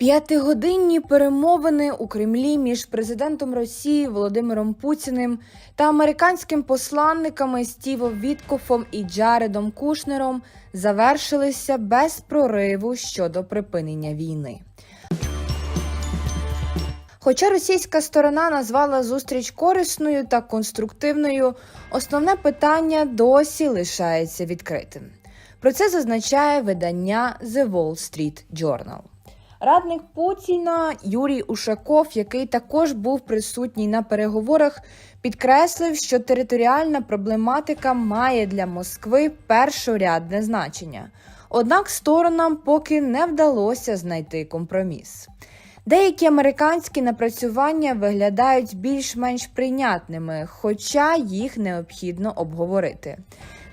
П'ятигодинні перемовини у Кремлі між президентом Росії Володимиром Путіним та американським посланниками Стівом Віткофом і Джаредом Кушнером завершилися без прориву щодо припинення війни. Хоча російська сторона назвала зустріч корисною та конструктивною, основне питання досі лишається відкритим. Про це зазначає видання The Wall Street Journal. Радник Путіна Юрій Ушаков, який також був присутній на переговорах, підкреслив, що територіальна проблематика має для Москви першорядне значення. Однак сторонам поки не вдалося знайти компроміс. Деякі американські напрацювання виглядають більш-менш прийнятними, хоча їх необхідно обговорити.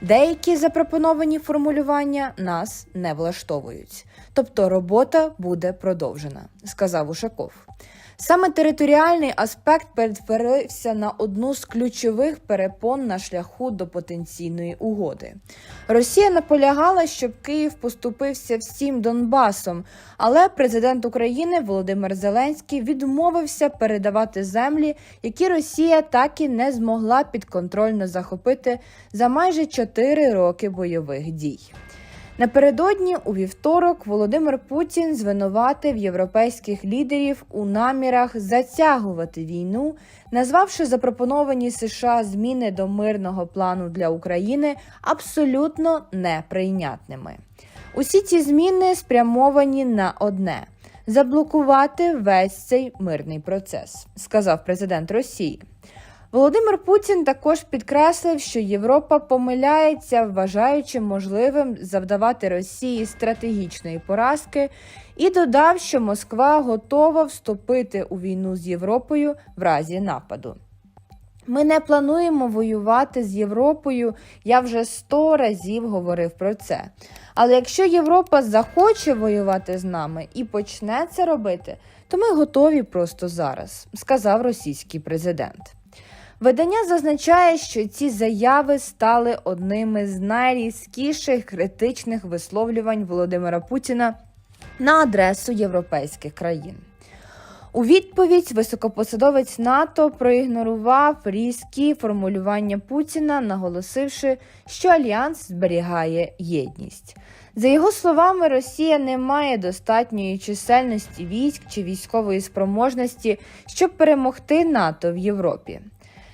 Деякі запропоновані формулювання нас не влаштовують, тобто робота буде продовжена, сказав Ушаков. Саме територіальний аспект перетворився на одну з ключових перепон на шляху до потенційної угоди. Росія наполягала, щоб Київ поступився всім Донбасом, але президент України Володимир Зеленський відмовився передавати землі, які Росія так і не змогла підконтрольно захопити за майже 4 роки бойових дій. Напередодні у вівторок Володимир Путін звинуватив європейських лідерів у намірах затягувати війну, назвавши запропоновані США зміни до мирного плану для України абсолютно неприйнятними. Усі ці зміни спрямовані на одне заблокувати весь цей мирний процес, сказав президент Росії. Володимир Путін також підкреслив, що Європа помиляється, вважаючи можливим завдавати Росії стратегічної поразки, і додав, що Москва готова вступити у війну з Європою в разі нападу. Ми не плануємо воювати з Європою. Я вже сто разів говорив про це. Але якщо Європа захоче воювати з нами і почне це робити, то ми готові просто зараз, сказав російський президент. Видання зазначає, що ці заяви стали одними з найрізкіших критичних висловлювань Володимира Путіна на адресу європейських країн. У відповідь високопосадовець НАТО проігнорував різкі формулювання Путіна, наголосивши, що альянс зберігає єдність. За його словами, Росія не має достатньої чисельності військ чи військової спроможності, щоб перемогти НАТО в Європі.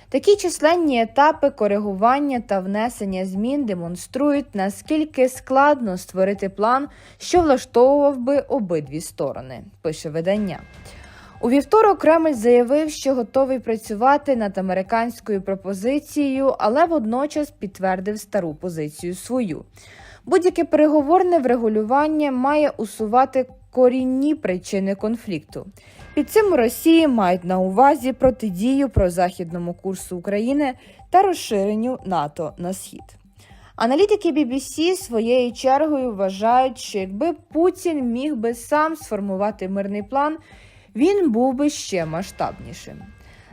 Такі численні етапи коригування та внесення змін демонструють, наскільки складно створити план, що влаштовував би обидві сторони, пише видання. У вівторок Кремль заявив, що готовий працювати над американською пропозицією, але водночас підтвердив стару позицію свою. Будь-яке переговорне врегулювання має усувати корінні причини конфлікту. Під цим у Росії мають на увазі протидію прозахідному курсу України та розширенню НАТО на схід. Аналітики BBC своєю чергою вважають, що якби Путін міг би сам сформувати мирний план, він був би ще масштабнішим.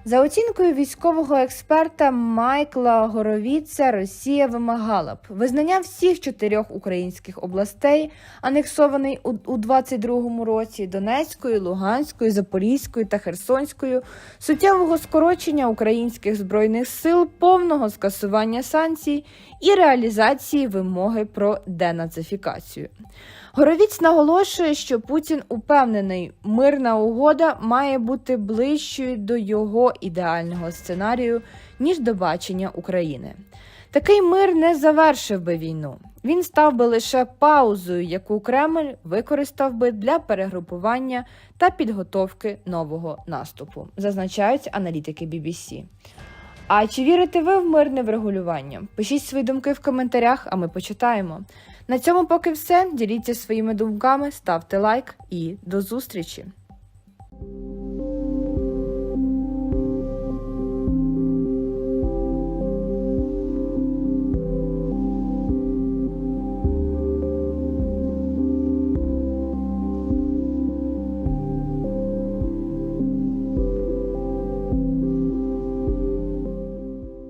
За оцінкою військового експерта Майкла Горовіца, Росія вимагала б визнання всіх чотирьох українських областей, анексований у, у 22-му році Донецької, Луганської, Запорізької та Херсонської, суттєвого скорочення українських збройних сил, повного скасування санкцій і реалізації вимоги про денацифікацію. Горовіць наголошує, що Путін упевнений, мирна угода має бути ближчою до його ідеального сценарію, ніж до бачення України. Такий мир не завершив би війну. Він став би лише паузою, яку Кремль використав би для перегрупування та підготовки нового наступу, зазначають аналітики BBC. А чи вірите ви в мирне врегулювання? Пишіть свої думки в коментарях, а ми почитаємо. На цьому поки все. Діліться своїми думками, ставте лайк і до зустрічі!